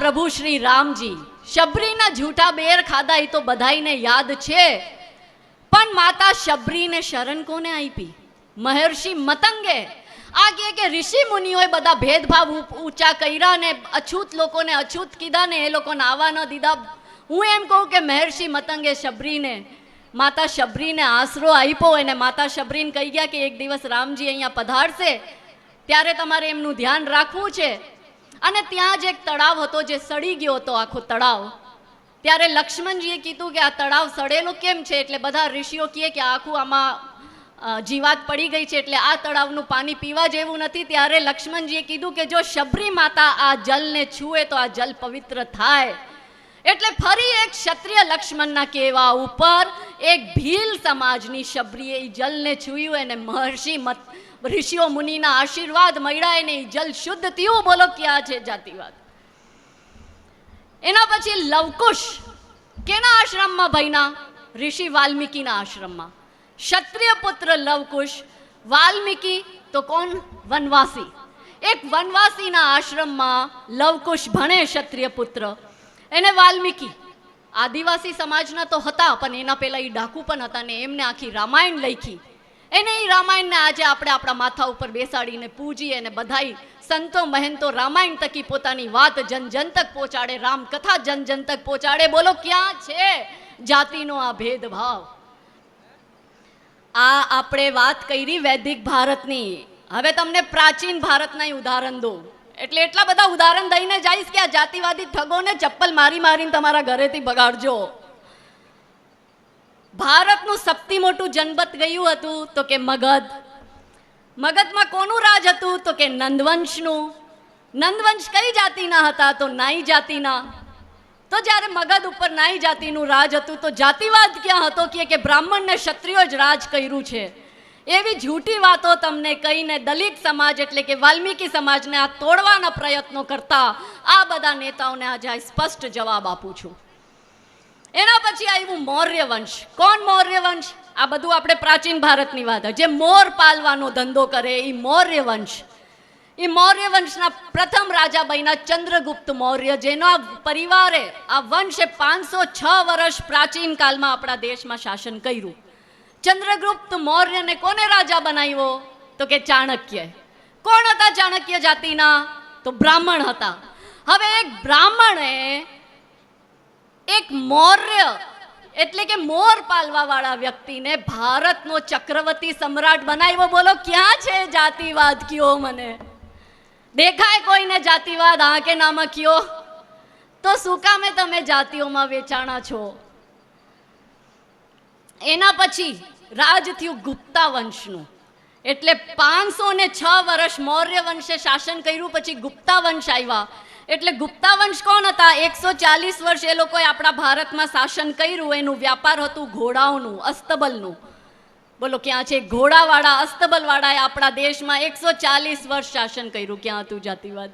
પ્રભુ શ્રી રામજી, શબરીના જૂઠા બેર ખાધા એ તો બધાઈને યાદ છે. પણ માતા શબરીને શરણ કોને આપી? મહર્ષિ મતંગે આ કહે કે ઋષિ મુનિઓએ બધા ભેદભાવ ઊંચા કર્યા ને અછૂત લોકોને અછૂત કીધા ને એ લોકોને આવવા ન દીધા. હું એમ કહું કે મહર્ષિ મતંગે શબરીને, માતા શબરીને આશરો આપ્યો અને માતા શબરીને કહી ગયા કે એક દિવસ રામજી અહીંયા પધારશે. ત્યારે તમારે એમનું ધ્યાન રાખવું છે. અને ત્યાં જ એક તળાવ હતો જે સડી ગયો હતો આખો તળાવ. ત્યારે લક્ષ્મણજીએ કીધું કે આ તળાવ સડેલો કેમ છે? એટલે બધા ઋષિઓ કહે કે આખું આમાં જીવાત પડી ગઈ છે એટલે આ તળાવનું પાણી પીવા જેવું નથી. ત્યારે લક્ષ્મણજીએ કીધું કે જો શબરી માતા આ જલને છૂએ તો આ જલ પવિત્ર થાય. એટલે ફરી એક ક્ષત્રિય લક્ષ્મણના કહેવા ઉપર એક ભીલ સમાજની શબરીએ જલને છૂયું અને મહર્ષિ મત ઋષિઓ મુનિના આશીર્વાદ મળ્યા એને જલ શુદ્ધ થયું બોલો ક્યાં છે જાતિવાદ? એના પછી લવકુશ કેના આશ્રમમાં ભયના? ઋષિ વાલ્મીકીના આશ્રમમાં. ક્ષત્રિય પુત્ર લવકુશ, વાલ્મીકી તો કોણ? વનવાસી. એક વનવાસીના આશ્રમમાં લવકુશ ભણે ક્ષત્રિય પુત્ર. એને વાલ્મીકી. આદિવાસી સમાજના તો હતા, પણ એના પહેલા એ ડાકુ પણ હતા ને એમને આખી રામાયણ લખી. એને રામાયણને આજે આપણે આપણા માથા ઉપર બેસાડીને પૂજીએ અને બધાઈ સંતો મહેંતો રામાયણ તકી પોતાની વાત જન જન તક પહોંચાડે રામ કથા જન જન તક પહોંચાડે. બોલો, ક્યાં છે જાતિનો આ ભેદભાવ? આ આપણે વાત કરી વૈદિક ભારતની. હવે તમને પ્રાચીન ભારતના ઉદાહરણ દો એટલે એટલા બધા ઉદાહરણ દઈને જઈશ કે આ જાતિવાદી ઠગોને ચપ્પલ મારી મારીને તમારા ઘરેથી બગાડજો. ભારતનું સૌથી મોટું જનપત ગયું હતું? તો કે મગધ. મગધમાં કોનું રાજ હતું? તો કે નંદવંશનું. નંદવંશ કઈ જાતિના હતા? તો નાઈ જાતિના. તો જ્યારે મગધ ઉપર નાઈ જાતિનું રાજ હતું, તો જાતિવાદ ક્યાં હતો? કે કે બ્રાહ્મણને ક્ષત્રિયો જ રાજ કર્યું છે. એવી જૂઠી વાતો તમને કહીને દલિત સમાજ એટલે કે વાલ્મીકી સમાજને આ તોડવાના પ્રયત્નો કરતા આ બધા નેતાઓને આજે સ્પષ્ટ જવાબ આપું છું. એના પછી આવ્યું મૌર્ય વંશ કોણ મૌર્ય વંશ આ બધું આપણે પ્રાચીન ભારતની વાત જે મોર પાલવાનો ધંધો કરે એ મૌર્ય વંશ એ મૌર્ય વંશના પ્રથમ રાજા બન્યા ચંદ્રગુપ્ત મૌર્ય, જેનો પરિવારે આ વંશે પાંચસો છ વર્ષ પ્રાચીન કાલમાં આપણા દેશમાં શાસન કર્યું. ચંદ્રગુપ્ત મૌર્યને કોને રાજા બનાવ્યો? તો કે ચાણક્ય. કોણ હતા ચાણક્ય જાતિના? તો બ્રાહ્મણ હતા. હવે એક બ્રાહ્મણે એક મૌર્ય, એટલે કે મોર પાલવા વાળા વ્યક્તિને ભારતનો ચક્રવર્તી સમ્રાટ બનાવ્યો. બોલો, ક્યાં છે જાતિવાદ? કયો મને? દેખાય કોઈને જાતિવાદ? આ કે કયો? તો શું કામે તમે જાતિઓમાં વેચાણા છો? એના પછી રાજ થયું ગુપ્તા વંશનું. એટલે પાંચસો ને છ વર્ષ મૌર્ય વંશે શાસન કર્યું, પછી ગુપ્તા વંશ આવ્યા. એટલે ગુપ્તા વંશ કોણ હતા? એકસો ચાલીસ વર્ષ એ લોકોએ આપણા ભારતમાં શાસન કર્યું, એનું વ્યાપાર હતું ઘોડાઓનું, અસ્તબલનું. બોલો, ક્યાં છે? ઘોડાવાળા, અસ્તબલવાળાએ આપણા દેશમાં એકસો ચાલીસ વર્ષ શાસન કર્યું. ક્યાં હતું જાતિવાદ?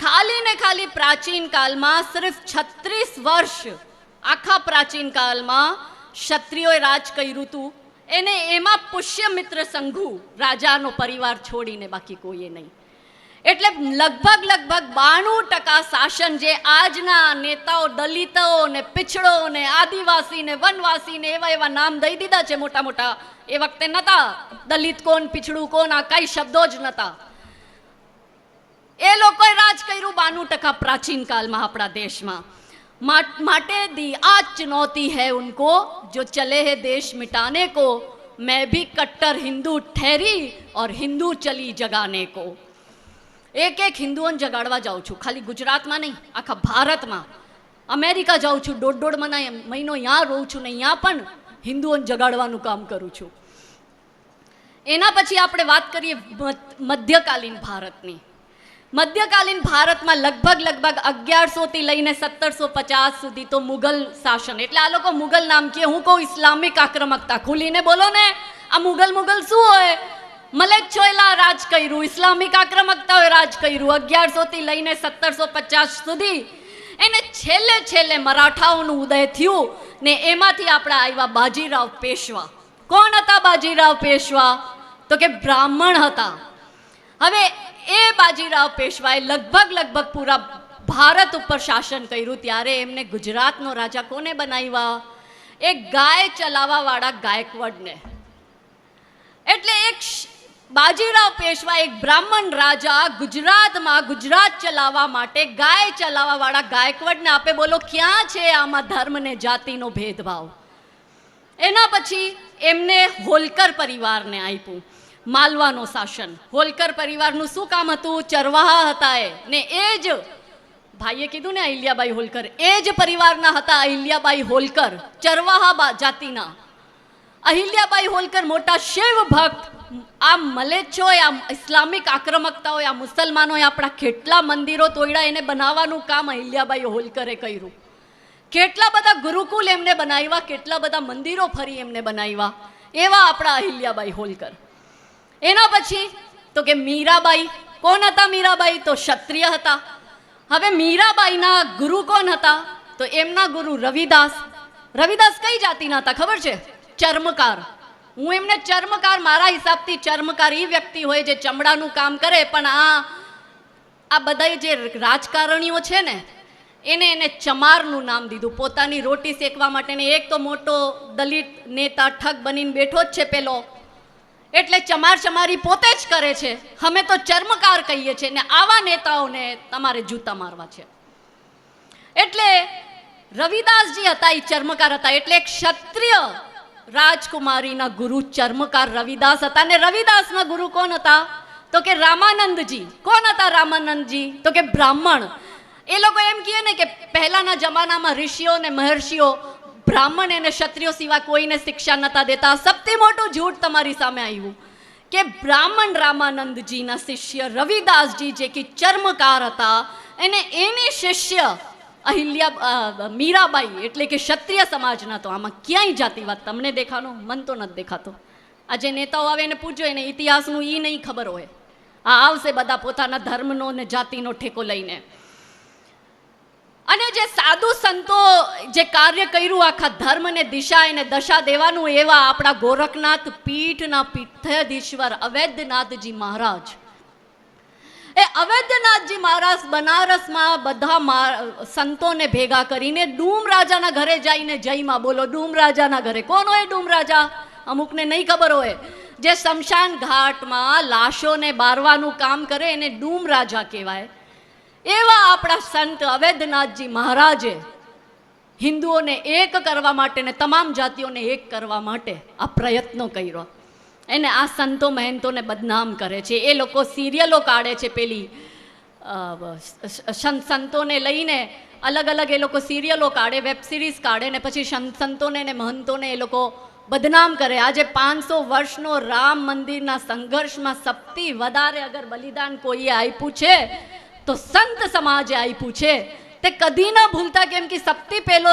ખાલી ને ખાલી પ્રાચીન કાળમાં સિર્ફ છત્રીસ વર્ષ, આખા પ્રાચીન કાળમાં ક્ષત્રિયોએ રાજ કર્યું હતું. એને એમાં પુષ્યમિત્ર સંઘુ રાજાનો પરિવાર છોડીને બાકી કોઈએ નહીં. એટલે લગભગ લગભગ બાણું ટકા શાસન જે આજના નેતાઓ દલિતો ને પિછડો ને આદિવાસી ને વનવાસી ને એવા એવા નામ દઈ દીધા છે મોટા મોટા. એ વખતે નતા. દલિત કોણ, પિછડું કોણ, આ કઈ શબ્દો જ નતા. એ લોકોએ રાજ કર્યું બાણું ટકા પ્રાચીન કાલમાં આપણા દેશમાં. માટે દી આ ચુનૌતી હૈ ઉનકો, જો ચલે હે દેશ મિટાને કો. મેં भी કટ્ટર હિન્દુ ઠેરી ઓર હિન્દુ ચલી જગાને કો. એક એક હિન્દુઓને જગાડવા જાઉં છું. ખાલી ગુજરાતમાં નહીં, આખા ભારતમાં. અમેરિકા જાઉં છું, દોઢ દોઢ મહિના મહિનો ત્યાં રહું છું ને ત્યાં પણ હિન્દુઓને જગાડવાનું કામ કરું છું. એના પછી આપણે વાત કરીએ મધ- મધ્યકાલીન ભારતની. મધ્યકાલીન ભારતમાં લગભગ લગભગ અગિયારસોથી લઈને સત્તરસો પચાસ સુધી તો મુગલ શાસન. એટલે આ લોકો મુગલ નામ કે હું કહું, ઇસ્લામિક આક્રમકતા. ખુલીને બોલો ને, આ મુગલ મુગલ શું હોય? મલેક છોયલા રાજ કર્યું, ઇસ્લામિક આક્રમકતાઓએ રાજ કર્યું. અગિયારસોથી લઈને સત્તરસો પચાસ સુધી એને છેલ્લે છેલ્લે મરાઠાઓનું ઉદય થયું ને એમાંથી આપણા આવ્યા બાજીરાવ પેશવા. કોણ હતા બાજીરાવ પેશવા? તો કે બ્રાહ્મણ હતા. હવે એ બાજીરાવ પેશવાએ લગભગ લગભગ પૂરા ભારત ઉપર શાસન કર્યું. ત્યારે એમને ગુજરાતનો રાજા કોને બનાવ્યા? એક ગાય ચલાવવાવાળા ગાયકવાડને. એટલે એક બાજીરાવ પેશવા એક બ્રાહ્મણ રાજા ગુજરાતમાં ગુજરાત ચલાવવા માટે ગાય ચલાવવાવાળા ગાયકવાડને આપે બોલો, ક્યાં છે આમાં ધર્મ ને જાતિનો ભેદભાવ? એના પછી એમને હોલકર પરિવારને આપ્યું, માલવાનું શાસન. હોલકર પરિવારનું શું કામ હતું? ચરવાહા હતા એ. ને એ જ ભાઈએ કીધું ને અહિલ્યાબાઈ હોલકર, એ જ પરિવારના હતા અહિલ્યાબાઈ હોલકર, ચરવાહા જાતિના અહિલ્યાબાઈ હોલકર મોટા શિવ ભક્ત આ મલેચ્છોએ આ ઇસ્લામિક આક્રમકતાઓએ આ મુસલમાનોએ આપણા કેટલા મંદિરો તોડ્યા, એને બનાવવાનું કામ અહિલ્યાબાઈ હોલકરે કર્યું. કેટલા બધા ગુરુકુલ એમને બનાવ્યા, કેટલા બધા મંદિરો ફરી એમને બનાવ્યા, એવા આપણા અહિલ્યાબાઈ હોલકર. એના પછી, તો કે મીરાબાઈ, કોણ હતા મીરાબાઈ? તો ક્ષત્રિય હતા. હવે મીરાબાઈના ગુરુ કોણ હતા? તો એમના ગુરુ રવિદાસ. રવિદાસ કઈ જાતિના હતા, ખબર છે? ચર્મકાર. હું એમને ચર્મકાર મારા હિસાબથી ચર્મકાર એ વ્યક્તિ હોય જે ચમડાનું કામ કરે, પણ આ આ બધા જે રાજકારણીઓ છે ને, એને એને ચમારનું નામ દીધું. પોતાની રોટી શેકવા માટેને એક તો મોટો દલિત નેતા ઠગ બનીને બેઠો જ છે પેલો. એટલે ચમાર ચમારી પોતે જ કરે છે. અમે તો ચર્મકાર કહીએ છીએ ને આવા નેતાઓને તમારે જૂતા મારવા છે. એટલે રવિદાસજી હતા, એ ચર્મકાર હતા. એટલે એક ક્ષત્રિય રાજકુમારીના ગુરુ ચર્મકાર રવિદાસ હતા. ને રવિદાસના ગુરુ કોણ હતા? તો કે રામાનંદજી. કોણ હતા રામાનંદજી? તો કે બ્રાહ્મણ. એ લોકો એમ કહે ને કે પહેલાના જમાનામાં ઋષિઓ ને મહર્ષિઓ બ્રાહ્મણ અને ક્ષત્રિયો સિવાય કોઈને શિક્ષા નતા દેતા. સૌથી મોટું જૂઠ તમારી સામે આવ્યું કે બ્રાહ્મણ રામાનંદજીના શિષ્ય રવિદાસજી જે કે ચર્મકાર હતા. અને એની શિષ્ય અહિલ્યા મીરાબાઈ એટલે કે ક્ષત્રિય સમાજના તો આમાં ક્યાંય જાતિવાદ તમને દેખાનો મન તો નથી દેખાતો. આ જે નેતાઓ આવે એને પૂછ્યો એને ઇતિહાસનું એ નહીં ખબર હોય. આ આવશે બધા પોતાના ધર્મનો ને જાતિનો ઠેકો લઈને. અને જે સાધુ સંતો જે કાર્ય કર્યું આખા ધર્મને દિશા એને દશા દેવાનું એવા આપણા ગોરખનાથ પીઠના પીઠાધીશ્વર અવૈધનાથજી મહારાજ એ અવૈધનાથજી મહારાજ બનારસમાં બધા સંતોને ભેગા કરીને ડૂમ રાજાના ઘરે જઈને જયમાં બોલો. ડૂમ રાજાના ઘરે. કોણ હોય ડૂમ રાજા? અમુકને નહીં ખબર હોય. જે શમશાન ઘાટમાં લાશોને બારવાનું કામ કરે એને ડૂમ રાજા કહેવાય. એવા આપણા સંત અવૈધનાથજી મહારાજે હિન્દુઓને એક કરવા માટે ને તમામ જાતિઓને એક કરવા માટે આ પ્રયત્નો કર્યો. એને આ સંતો મહેંતોને બદનામ કરે છે. એ લોકો સિરિયલો કાઢે છે પેલી સંતોને લઈને અલગ અલગ એ લોકો સિરિયલો કાઢે, વેબ સિરીઝ કાઢે ને પછી સંત- સંતોને ને મહંતોને એ લોકો બદનામ કરે. આજે પાંચસો વર્ષનો રામ મંદિરના સંઘર્ષમાં સૌથી વધારે અગર બલિદાન કોઈએ આપ્યું છે, તો સંત સમાજે આપ્યું છે. તે કદી ન ભૂલતા કેમ કે સૌથી પહેલો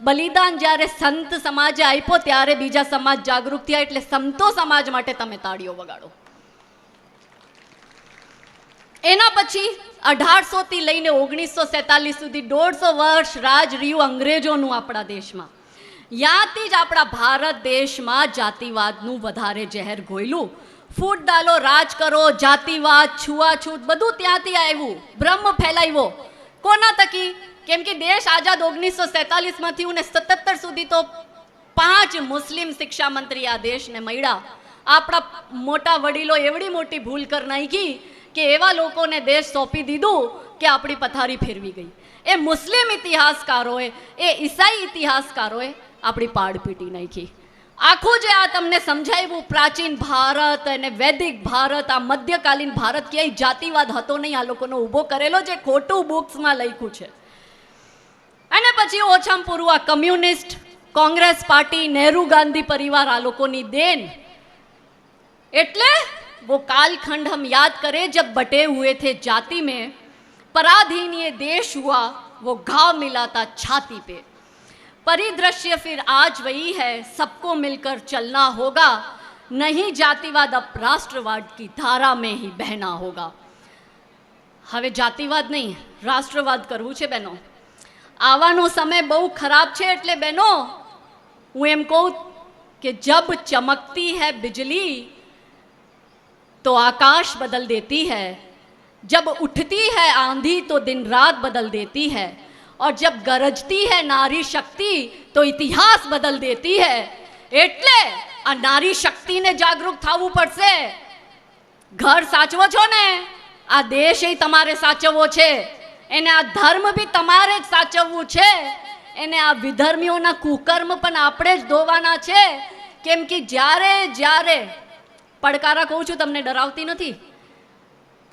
બલિદાન જ્યારે સંત સમાજે આપ્યો ત્યારે બીજા સમાજ જાગૃત થયા એટલે સંતો સમાજ માટે તમે તાળીઓ વગાડો. એના પછી અઢારસો થી લઈને ઓગણીસો સેતાલીસ સુધી દોઢસો વર્ષ રાજ રહ્યું અંગ્રેજોનું આપણા દેશમાં. યાથી જ આપણા ભારત દેશમાં જાતિવાદનું વધારે ઝેર ઘોયલું. ફૂટ ડાલો રાજ કરો, જાતિવાદ, છૂઆછૂત બધું ત્યાંથી આવ્યું. બ્રહ્મ ફેલાવ્યો. કોના તકી કેમ કે દેશ આઝાદ ઓગણીસો સેતાલીસમાંથી થયું ને સત્તર સુધી તો પાંચ મુસ્લિમ શિક્ષા મંત્રી આ દેશને મળ્યા. આપણા મોટા વડીલો એવડી મોટી ભૂલ કર નાખી કે એવા લોકોને દેશ સોંપી દીધું કે આપણી પથારી ફેરવી ગઈ. એ મુસ્લિમ ઇતિહાસકારોએ, એ ઈસાઈ ઇતિહાસકારોએ આપણી પાડ પીટી નાખી. આખું જે આ તમને સમજાવ્યું, પ્રાચીન ભારત અને વૈદિક ભારત, આ મધ્યકાલીન ભારત ક્યાંય જાતિવાદ હતો નહીં, આ લોકોનો ઊભો કરેલો જે ખોટું બુક્સમાં લખ્યું છે. અને પછી ઓછામાં પૂરું આ કમ્યુનિસ્ટ કોંગ્રેસ પાર્ટી નહેરુ ગાંધી પરિવાર આ લોકોની દેન એટલે वो कालखंड हम याद करें जब बटे हुए थे जाति में पराधीन ये देश हुआ वो घाव मिला था छाती पे परिदृश्य फिर आज वही है सबको मिलकर चलना होगा नहीं जातिवाद अब राष्ट्रवाद की धारा में ही बहना होगा હવે જાતિવાદ નહીં રાષ્ટ્રવાદ કરવું છે બહેનો આવવાનો સમય બહુ ખરાબ છે એટલે બહેનો હું એમ કહું કે જબ ચમકતી है बिजली तो आकाश बदल देती है जब उठती है आंधी तो दिन रात बदल देती है और जब गरजती है नारी शक्ति तो इतिहास बदल देती है એટલે આ નારી શક્તિને જાગૃત થવું પડશે ઘર સાચવો છો ને આ દેશ ય તમારે સાચવવો છે એને આ ધર્મ બી તમારે જ સાચવવું છે. એને આ વિધર્મીઓના કુકર્મ પણ આપણે જ ધોવાના છે. કેમ કે જ્યારે જ્યારે, પડકારા કહું છું તમને, ડરાવતી નથી.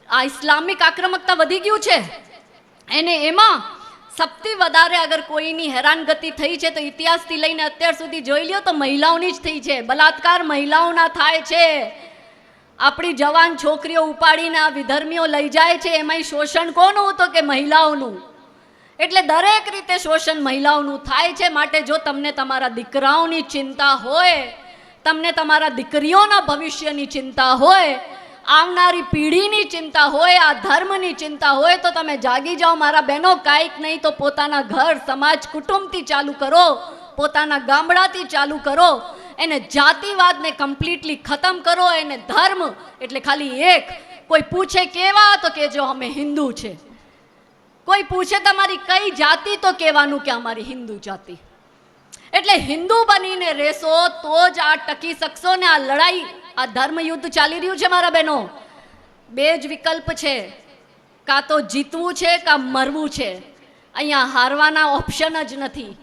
આ ઇસ્લામિક આક્રમકતા વધી ગયું છે. એને એમાં સૌથી વધારે અગર કોઈની હેરાનગતિ થઈ છે, તો ઇતિહાસથી લઈને અત્યાર સુધી જોઈ લ્યો તો મહિલાઓની જ થઈ છે. બલાત્કાર મહિલાઓના થાય છે. આપણી જવાન છોકરીઓ ઉપાડીને આ વિધર્મીઓ લઈ જાય છે, એમાંય શોષણ કોનું તો કે મહિલાઓનું? એટલે દરેક રીતે શોષણ મહિલાઓનું થાય છે, માટે જો તમને તમારા દીકરાઓની ચિંતા હોય, તમને તમારા દીકરીઓના ભવિષ્યની ચિંતા હોય, આવનારી પેઢીની ચિંતા હોય, આ ધર્મની ચિંતા હોય, તો તમે જાગી જાઓ. મારા બહેનો, કાંઈક નહીં તો પોતાના ઘર, સમાજ, કુટુંબથી ચાલુ કરો, પોતાના ગામડાથી ચાલુ કરો. એને જાતિવાદને કમ્પ્લીટલી ખતમ કરો, એને ધર્મ, એટલે ખાલી એક. કોઈ પૂછે કેવા, તો કહેજો અમે હિન્દુ છે. કોઈ પૂછે તમારી કઈ જાતિ, તો કહેવાનું કે અમારી હિન્દુ જાતિ. એટલે હિન્દુ બનીને રહેશો, તો જ આ ટકી શકશો ને આ લડાઈ, આ ધર્મ યુદ્ધ ચાલી રહ્યું છે મારા બહેનો. બે જ વિકલ્પ છે. કાં તો જીતવું છે, કાં મરવું છે. અહીંયા હારવાના ઓપ્શન જ નથી.